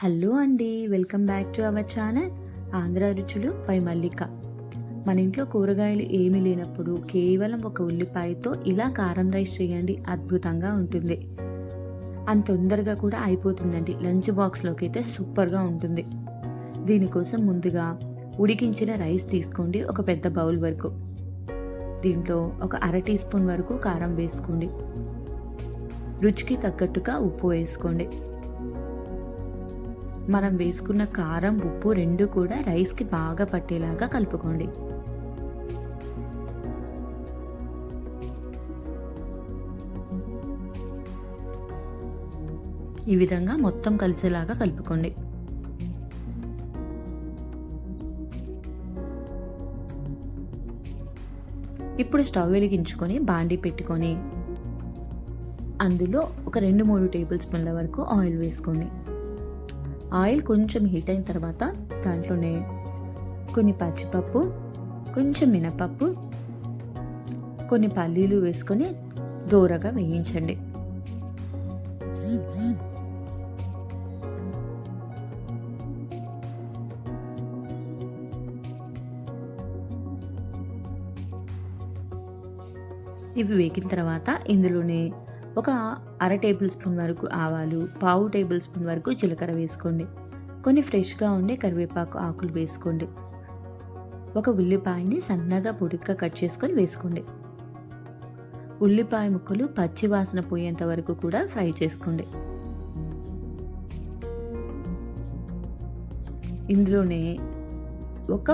Hello అండి welcome back to our channel Andhra Ruchulu పై మల్లిక మన ఇంట్లో కూరగాయలు ఏమీ లేనప్పుడు కేవలం ఒక ఉల్లిపాయతో ఇలా కారం రైస్ చేయండి అద్భుతంగా ఉంటుంది. అంత తొందరగా కూడా అయిపోతుందండి లంచ్ బాక్స్లోకి అయితే సూపర్గా ఉంటుంది. దీనికోసం ముందుగా ఉడికించిన రైస్ తీసుకోండి ఒక పెద్ద బౌల్ వరకు. దీంట్లో ఒక అర టీ స్పూన్ వరకు కారం వేసుకోండి. రుచికి తగ్గట్టుగా ఉప్పు వేసుకోండి. మనం వేసుకున్న కారం ఉప్పు రెండు కూడా రైస్కి బాగా పట్టేలాగా కలుపుకోండి. ఈ విధంగా మొత్తం కలిసేలాగా కలుపుకోండి. ఇప్పుడు స్టవ్ వెలిగించుకొని బాండీ పెట్టుకొని అందులో ఒక రెండు మూడు టేబుల్ స్పూన్ల వరకు ఆయిల్ వేసుకోండి. ఆయిల్ కొంచెం హీట్ అయిన తర్వాత దాంట్లోనే కొన్ని పచ్చిపప్పు కొంచెం మినపప్పు కొన్ని పల్లీలు వేసుకొని దూరగా వేయించండి. ఇవి వేగిన తర్వాత ఇందులోనే ఒక అర టేబుల్ స్పూన్ వరకు ఆవాలు పావు టేబుల్ స్పూన్ వరకు జీలకర్ర వేసుకోండి. కొన్ని ఫ్రెష్గా ఉండే కరివేపాకు ఆకులు వేసుకోండి. ఒక ఉల్లిపాయని సన్నగా పొడిగ్గా కట్ చేసుకొని వేసుకోండి. ఉల్లిపాయ ముక్కలు పచ్చి వాసన పోయేంత వరకు కూడా ఫ్రై చేసుకోండి. ఇందులోనే ఒక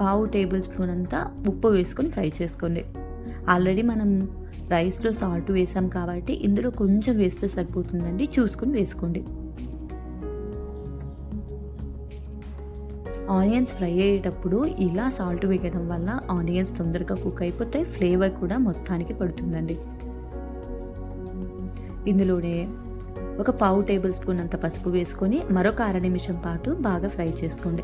పావు టేబుల్ స్పూన్ అంతా ఉప్పు వేసుకొని ఫ్రై చేసుకోండి. ఆల్రెడీ మనం రైస్లో సాల్ట్ వేసాం కాబట్టి ఇందులో కొంచెం వేస్తే సరిపోతుందండి. చూసుకుని వేసుకోండి. ఆనియన్స్ ఫ్రై అయ్యేటప్పుడు ఇలా సాల్ట్ వేయడం వల్ల ఆనియన్స్ తొందరగా కుక్ అయిపోతాయి ఫ్లేవర్ కూడా మొత్తానికి పడుతుందండి. ఇందులోనే ఒక పావు టేబుల్ స్పూన్ అంత పసుపు వేసుకొని మరొక అర నిమిషం పాటు బాగా ఫ్రై చేసుకోండి.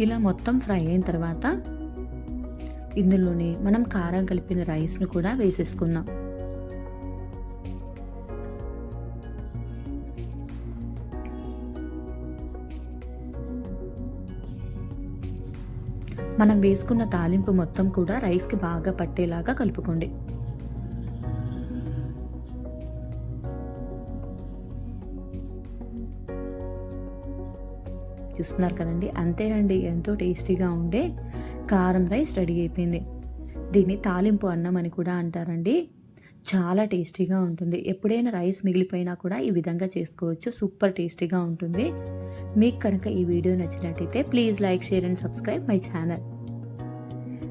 ఇలా మొత్తం ఫ్రై అయిన తర్వాత ఇందులోనే మనం కారం కలిపిన రైస్ను కూడా వేసేసుకుందాం. మనం వేసుకున్న తాలింపు మొత్తం కూడా రైస్కి బాగా పట్టేలాగా కలుపుకోండి. చూస్తున్నారు కదండి. అంతేనండి ఎంతో టేస్టీగా ఉండే కారం రైస్ రెడీ అయిపోయింది. దీన్ని తాలింపు అన్నం అని కూడా అంటారండి. చాలా టేస్టీగా ఉంటుంది. ఎప్పుడైనా రైస్ మిగిలిపోయినా కూడా ఈ విధంగా చేసుకోవచ్చు. సూపర్ టేస్టీగా ఉంటుంది. మీకు కనుక ఈ వీడియో నచ్చినట్టయితే please like share and subscribe my channel.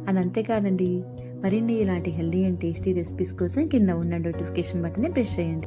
అది అంతేకాదండి మరిన్ని ఇలాంటి హెల్దీ అండ్ టేస్టీ రెసిపీస్ కోసం కింద ఉన్న నోటిఫికేషన్ బటన్ని ప్రెస్ చేయండి.